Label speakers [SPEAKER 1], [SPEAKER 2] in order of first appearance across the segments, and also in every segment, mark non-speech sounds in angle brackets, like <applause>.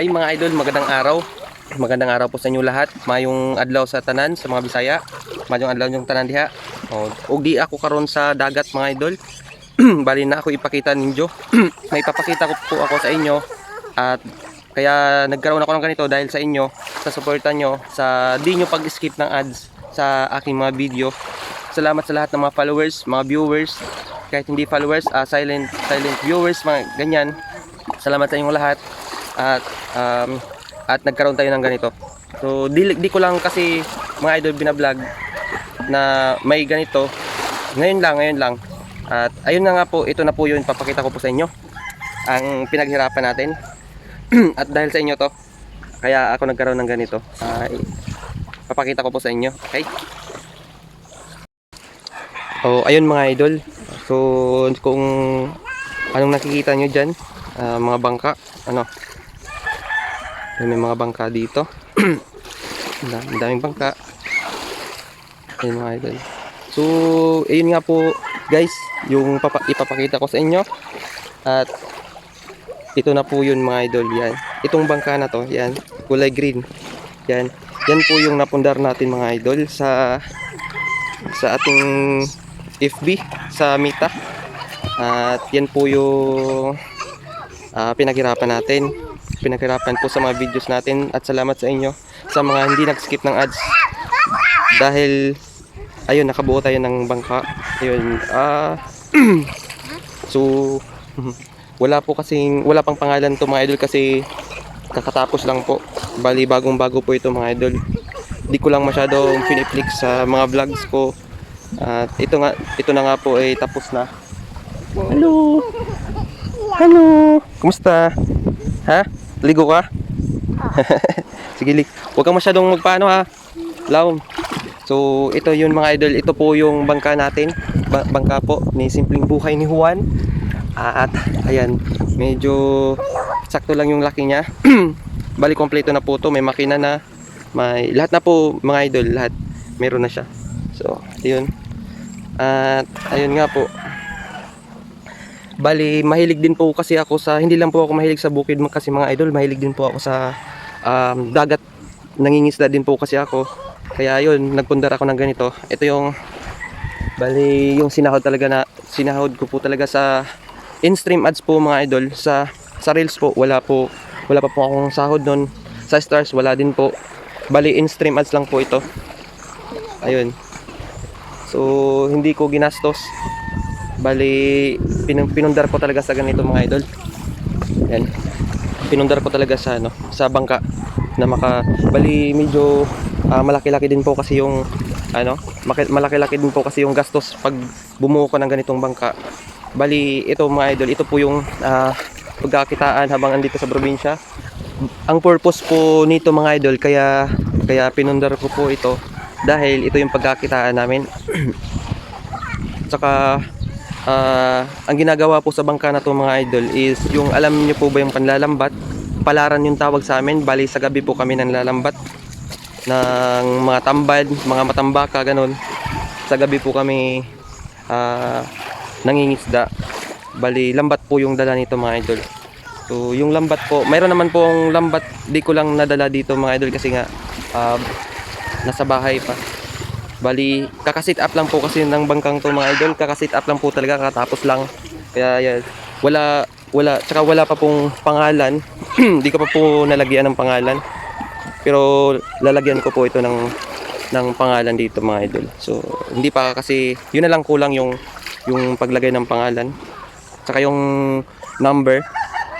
[SPEAKER 1] Ay mga idol, magandang araw. Magandang araw po sa inyo lahat. Mayong adlaw sa tanan sa mga Bisaya. Mayong adlaw yung tanan diha. O, ug di ako karon sa dagat mga idol. <clears throat> Bali na ako ipakita ninyo. <clears throat> May papakita ko po ako sa inyo at kaya nagkaroon ako ng ganito dahil sa inyo, sa suporta nyo, sa di nyo pag-skip ng ads sa aking mga video. Salamat sa lahat ng mga followers, mga viewers, kahit hindi followers, ah, silent silent viewers, mga ganyan. Salamat sa inyong lahat at um, at nagkaroon tayo ng ganito. So di, di ko lang kasi mga idol binablog na may ganito. Ngayon lang, ngayon lang. At ayun na nga po, ito na po yun papakita ko po sa inyo. Ang pinaghirapan natin. <clears throat> at dahil sa inyo to, kaya ako nagkaroon ng ganito. Ay, papakita ko po sa inyo. Okay? Oh, ayun mga idol. So, kung anong nakikita nyo dyan, ah, mga bangka, ano, may mga bangka dito. <clears throat> Ang dami- ang daming bangka. Ayun mga idol. So, ayun nga po, guys, yung papa- ipapakita ko sa inyo. At ito na po yun mga idol, yan. Itong bangka na to, yan, kulay green. Yan. Yan po yung napundar natin mga idol sa sa ating FB, sa Mita. At yan po yung ah, pinaghirapan natin. Pinaghirapan po sa mga videos natin at salamat sa inyo sa mga hindi nag-skip ng ads. Dahil ayun nakabuo tayo ng bangka. Ayun. Ah <clears throat> so <laughs> wala po kasing wala pang pangalan to mga idol kasi kakatapos lang po. Bali bagong bago po ito mga idol. Di ko lang masyadong piniplik sa mga vlogs ko. At ito nga ito na nga po ay tapos na. Hello. Hello. Kumusta? Ha? Ligo ka? <laughs> Sige, lig. Huwag kang masyadong magpaano ha. Laom. So, ito yun mga idol. Ito po yung bangka natin. Ba- bangka po ni Simpleng Buhay ni Juan. Ah, At, ayan, medyo sakto lang yung laki niya. <clears throat> Bali, kompleto na po to. May makina na. May, lahat na po mga idol. Lahat. Meron na siya. So, yun. At, ayun nga po. Bali, mahilig din po kasi ako sa, hindi lang po ako mahilig sa bukid kasi mga idol, mahilig din po ako sa um, dagat. Nangingisda din po kasi ako. Kaya yun, nagpundar ako ng ganito. Ito yung, bali, yung sinahod talaga na, sinahod ko po talaga sa in-stream ads po mga idol. Sa, sa Reels po, wala po, wala pa po akong sahod nun. Sa Stars, wala din po. Bali, in-stream ads lang po ito. Ayun. So, hindi ko ginastos. Bali, pinun- pinundar ko talaga sa ganito mga idol. Yan. Pinundar ko talaga sa ano, sa bangka na maka bali medyo ah, malaki-laki din po kasi yung ano, malaki-laki din po kasi yung gastos pag bumuo ko ng ganitong bangka. Bali, ito mga idol, ito po yung ah, pagkakitaan habang andito sa probinsya. Ang purpose po nito mga idol kaya kaya pinundar ko po ito dahil ito yung pagkakitaan namin. <clears throat> Tsaka ah, ang ginagawa po sa bangka na to mga idol is yung alam niyo po ba yung panlalambat? Palaran yung tawag sa amin. Bali sa gabi po kami nanlalambat ng mga tambad, mga matambaka ganun. Sa gabi po kami ah, nangingisda. Bali lambat po yung dala nito mga idol. So yung lambat po, mayroon naman po ang lambat di ko lang nadala dito mga idol kasi nga ah, nasa bahay pa. Bali, kakasit up lang po kasi ng bangkang to mga idol. Kakasit up lang po talaga, katapos lang. Kaya yan, wala, wala, tsaka wala pa pong pangalan. <clears throat> Di ko pa po nalagyan ng pangalan. Pero lalagyan ko po ito ng, ng pangalan dito mga idol. So, hindi pa kasi, yun na lang kulang yung, yung paglagay ng pangalan. Tsaka yung number.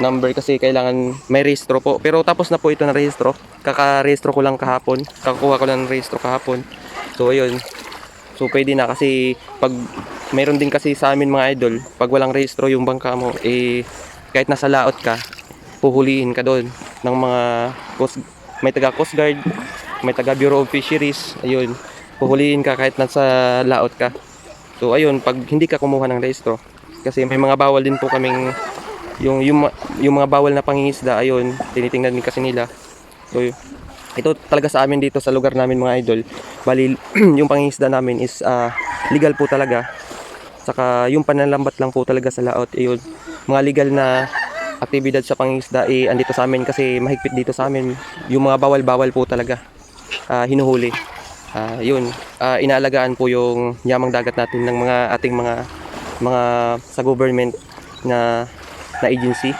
[SPEAKER 1] Number kasi kailangan may rehistro po. Pero tapos na po ito na rehistro. Kaka-rehistro ko lang kahapon. Kakakuha ko lang ng rehistro kahapon. So ayun. So pwede na kasi pag meron din kasi sa amin mga idol, pag walang rehistro yung bangka mo, eh kahit nasa laot ka, puhuliin ka doon ng mga coast, may taga Coast Guard, may taga Bureau of Fisheries, ayun. Puhuliin ka kahit nasa laot ka. So ayun, pag hindi ka kumuha ng rehistro, kasi may mga bawal din po kaming yung yung, yung mga bawal na pangingisda ayun tinitingnan din kasi nila so ito talaga sa amin dito sa lugar namin mga idol bali <clears throat> yung pangingisda namin is ah, legal po talaga saka yung panlalambat lang po talaga sa laot ayun mga legal na aktibidad sa pangingisda eh andito sa amin kasi mahigpit dito sa amin. Yung mga bawal-bawal po talaga ah, hinuhuli. Ah, yun, ah, inaalagaan po yung yamang dagat natin ng mga ating mga mga sa government na na agency.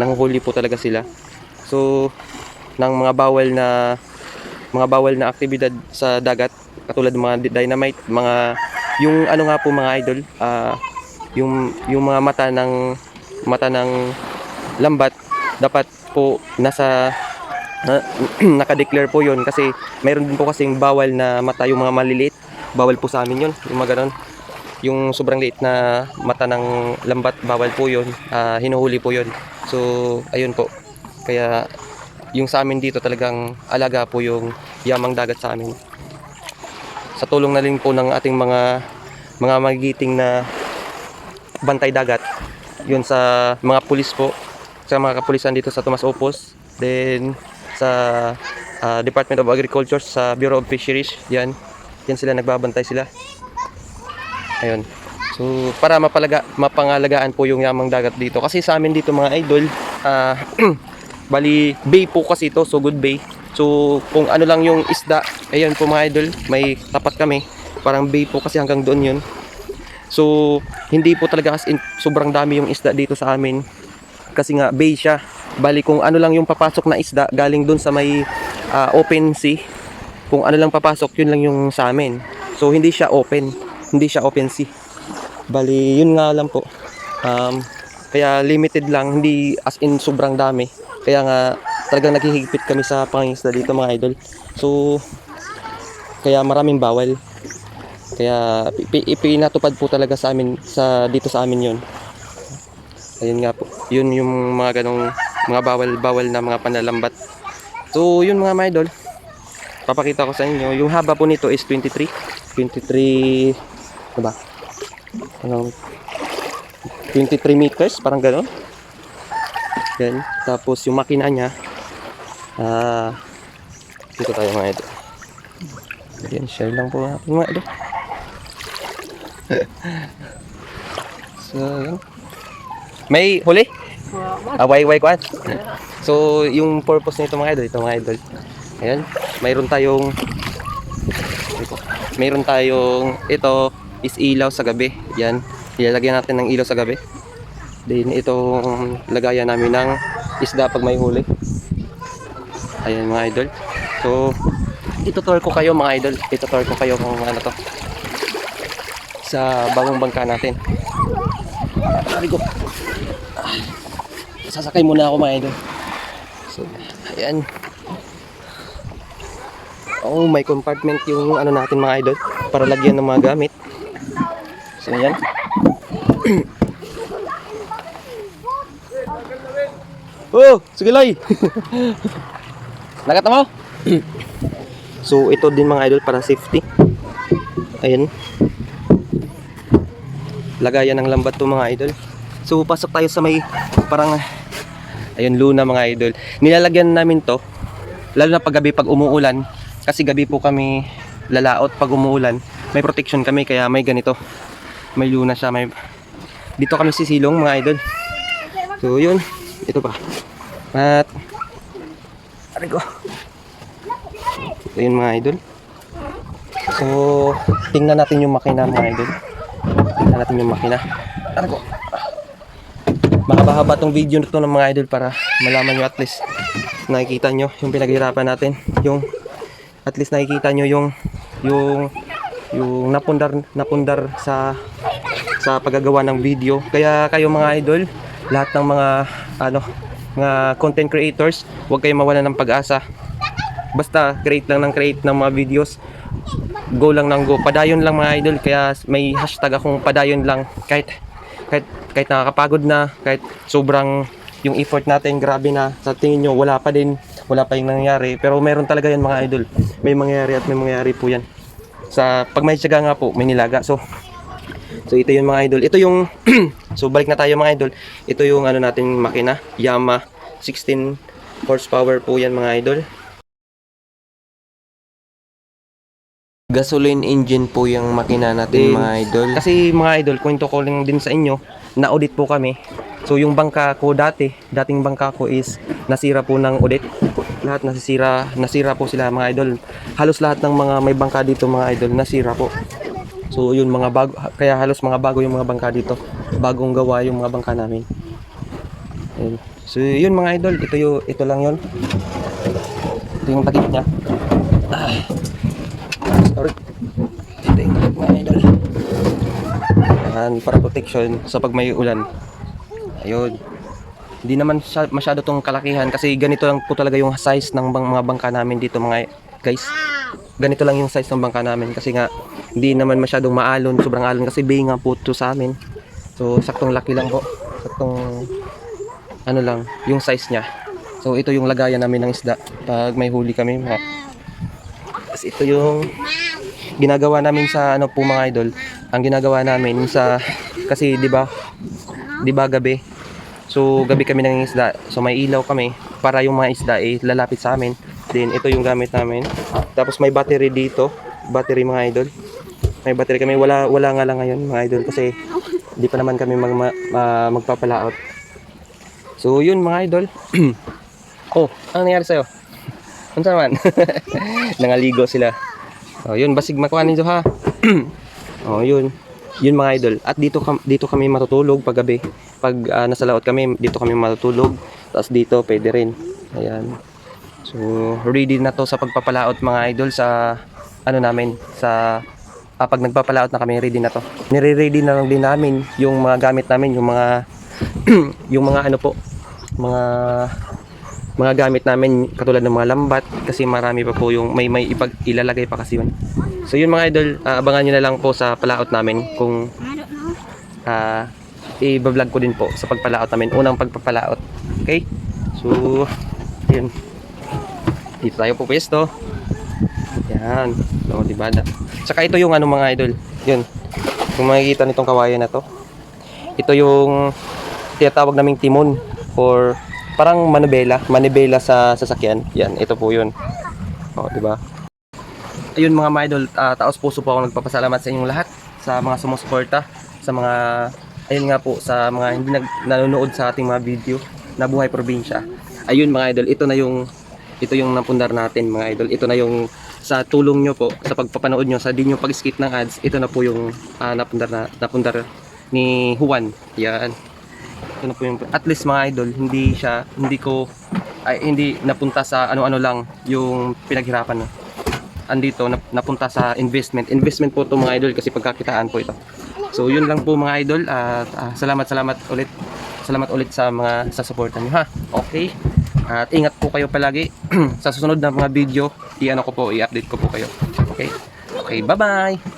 [SPEAKER 1] Nanguhuli po talaga sila. So, ng mga bawal na mga bawal na aktibidad sa dagat katulad ng mga dynamite, mga yung ano nga po mga idol, ah, yung yung mga mata ng mata ng lambat dapat po nasa na, <clears throat> naka-declare po yun kasi mayroon din po kasing bawal na mata yung mga maliliit bawal po sa amin yun yung mga ganon yung sobrang liit na mata ng lambat bawal po yun ah, hinuhuli po yun. So ayun po. Kaya yung sa amin dito talagang alaga po yung yamang dagat sa amin. Sa tulong na rin po ng ating mga mga magigiting na bantay dagat yun sa mga pulis po sa mga kapulisan dito sa Tomas Opos then sa ah, Department of Agriculture sa Bureau of Fisheries yan. Yan sila nagbabantay sila. Ayun. So para mapalaga mapangalagaan po yung yamang dagat dito. Kasi sa amin dito mga idol ah <clears throat> bali bay po kasi ito so good bay so kung ano lang yung isda ayun po mga idol may tapat kami parang bay po kasi hanggang doon yun So, hindi po talaga as in, sobrang dami yung isda dito sa amin. Kasi nga, bay siya. Bali, kung ano lang yung papasok na isda, galing dun sa may ah, open sea. Kung ano lang papasok, yun lang yung sa amin. So, hindi siya open. Hindi siya open sea. Bali, yun nga lang po. Um, kaya limited lang, hindi as in sobrang dami. Kaya nga, talagang naghihigpit kami sa pangingisda dito mga idol. So, kaya maraming bawal. Kaya ipi- ipinatupad po talaga sa amin sa dito sa amin 'yon. Ayun nga po. 'Yun yung mga ganong mga bawal-bawal na mga panalambat. So, 'yun mga idol. Papakita ko sa inyo. Yung haba po nito is 23. 23 ano ba? Ano? 23 meters, parang gano'n. Yan. Tapos yung makina niya ah dito tayo mga idol. Yan, share lang po natin mga idol. <laughs> so, yun. May huli? Ah, why, why, kwan? So, yung purpose nito mga idol, ito mga idol. Ayan, mayroon tayong ito, mayroon tayong ito is ilaw sa gabi. Yan, ilalagyan natin ng ilaw sa gabi. Then itong lagayan namin ng isda pag may huli. Ayan mga idol. So, itutour ko kayo mga idol. Itutour ko kayo kung ano to. Sa bagong bangka natin. Sabi ko. Sasakay muna ako mga idol. So, ayan. Oh, may compartment yung ano natin mga idol para lagyan ng mga gamit. So, ayan. <clears throat> oh, sige lay. <laughs> Nakata mo? so, ito din mga idol para safety. Ayan. Lagayan ng lambat to mga idol. So, pasok tayo sa may parang ayun luna mga idol. Nilalagyan namin to lalo na pag gabi pag umuulan kasi gabi po kami lalaot pag umuulan. May protection kami kaya may ganito. May luna siya, may dito kami sisilong mga idol. So, yun. Ito pa. At Aray ko. Ito yun mga idol. So, tingnan natin yung makina mga idol. Tingnan natin yung makina. Aray ko. Mahaba-haba tong video nito ng mga idol para malaman nyo at least nakikita nyo yung pinaghirapan natin. Yung at least nakikita nyo yung yung yung napundar napundar sa sa paggagawa ng video. Kaya kayo mga idol, lahat ng mga ano mga content creators, huwag kayong mawalan ng pag-asa. Basta create lang ng create ng mga videos. Go lang ng go. Padayon lang mga idol. Kaya may hashtag akong padayon lang. Kahit kahit kahit nakakapagod na, kahit sobrang yung effort natin grabe na sa tingin nyo wala pa din wala pa yung nangyayari pero meron talaga yan mga idol may mangyayari at may mangyayari po yan sa pag may tiyaga nga po may nilaga so So ito yung mga idol. Ito yung <clears throat> so balik na tayo mga idol. Ito yung ano natin makina, Yamaha 16 horsepower po yan mga idol. Gasoline engine po yung makina natin mga idol. Kasi mga idol, kwento ko lang din sa inyo, na-audit po kami So yung bangka ko dati, dating bangka ko is nasira po ng audit. Lahat nasisira, nasira po sila mga idol. Halos lahat ng mga may bangka dito mga idol nasira po. So yun mga bago, kaya halos mga bago yung mga bangka dito. Bagong gawa yung mga bangka namin. Ayun. So yun mga idol, ito yung ito lang yun. Ito yung takip niya. Ay. Sorry. Ito yung takip mga idol. Yan, para protection sa pag may ulan. Ayun. Hindi naman masyado tong kalakihan kasi ganito lang po talaga yung size ng mga bangka namin dito mga guys. Ganito lang yung size ng bangka namin kasi nga hindi naman masyadong maalon, sobrang alon kasi bay nga po to sa amin. So saktong laki lang po. Saktong ano lang, yung size niya. So ito yung lagayan namin ng isda pag may huli kami. Mga, Tapos ito yung ginagawa namin sa ano po mga idol. Ang ginagawa namin sa kasi 'di ba? 'Di ba gabi? So gabi kami ng isda. So may ilaw kami para yung mga isda eh lalapit sa amin. Then ito yung gamit namin. Tapos may battery dito, battery mga idol. May battery kami wala wala nga lang ngayon mga idol kasi hindi pa naman kami mag, ma- ma- magpapalaot. So yun mga idol. <clears throat> oh, ano nangyari sa'yo? Ano naman? <laughs> Nangaligo sila. Oh, yun basig makuha ninyo ha. <clears throat> oh, yun. Yun mga idol. At dito dito kami matutulog pag gabi. Pag ah, nasa laot kami, dito kami matutulog. Tapos dito pwede rin. Ayan. So, ready na to sa pagpapalaot mga idol sa ano namin sa ah, pag nagpapalaot na kami, ready na to. Nire-ready na lang din namin yung mga gamit namin, yung mga <clears throat> yung mga ano po, mga mga gamit namin katulad ng mga lambat kasi marami pa po yung may may ipag ilalagay pa kasi yun. So yun mga idol, ah, abangan nyo na lang po sa palaot namin kung ah i-vlog ko din po sa pagpalaot namin, unang pagpapalaot. Okay? So, yun. Dito tayo po pwesto. Yan. So, di ba? Tsaka ito yung ano mga idol. Yun. Kung makikita nitong kawayan na to. Ito yung tinatawag naming timon or parang manibela, manibela sa sasakyan. Yan, ito po 'yun. Oh, di ba? Ayun mga idol, ah, taos puso po ako nagpapasalamat sa inyong lahat sa mga sumusuporta, sa mga ayun nga po sa mga hindi nag, nanonood sa ating mga video na buhay probinsya. Ayun mga idol, ito na yung ito yung napundar natin mga idol. Ito na yung sa tulong nyo po sa pagpapanood nyo sa di nyo pag-skip ng ads, ito na po yung ah, napundar na napundar ni Juan. Yan. Ito na po yung at least mga idol hindi siya hindi ko ay hindi napunta sa ano-ano lang yung pinaghirapan. No. andito nap, napunta sa investment. Investment po to mga idol kasi pagkakitaan po ito. So yun lang po mga idol at ah, salamat salamat ulit salamat ulit sa mga sa suporta niyo ha? Okay at ingat po kayo palagi. <clears throat> Sa susunod na mga video i-ano ko po i-update ko po kayo. Okay? Okay bye bye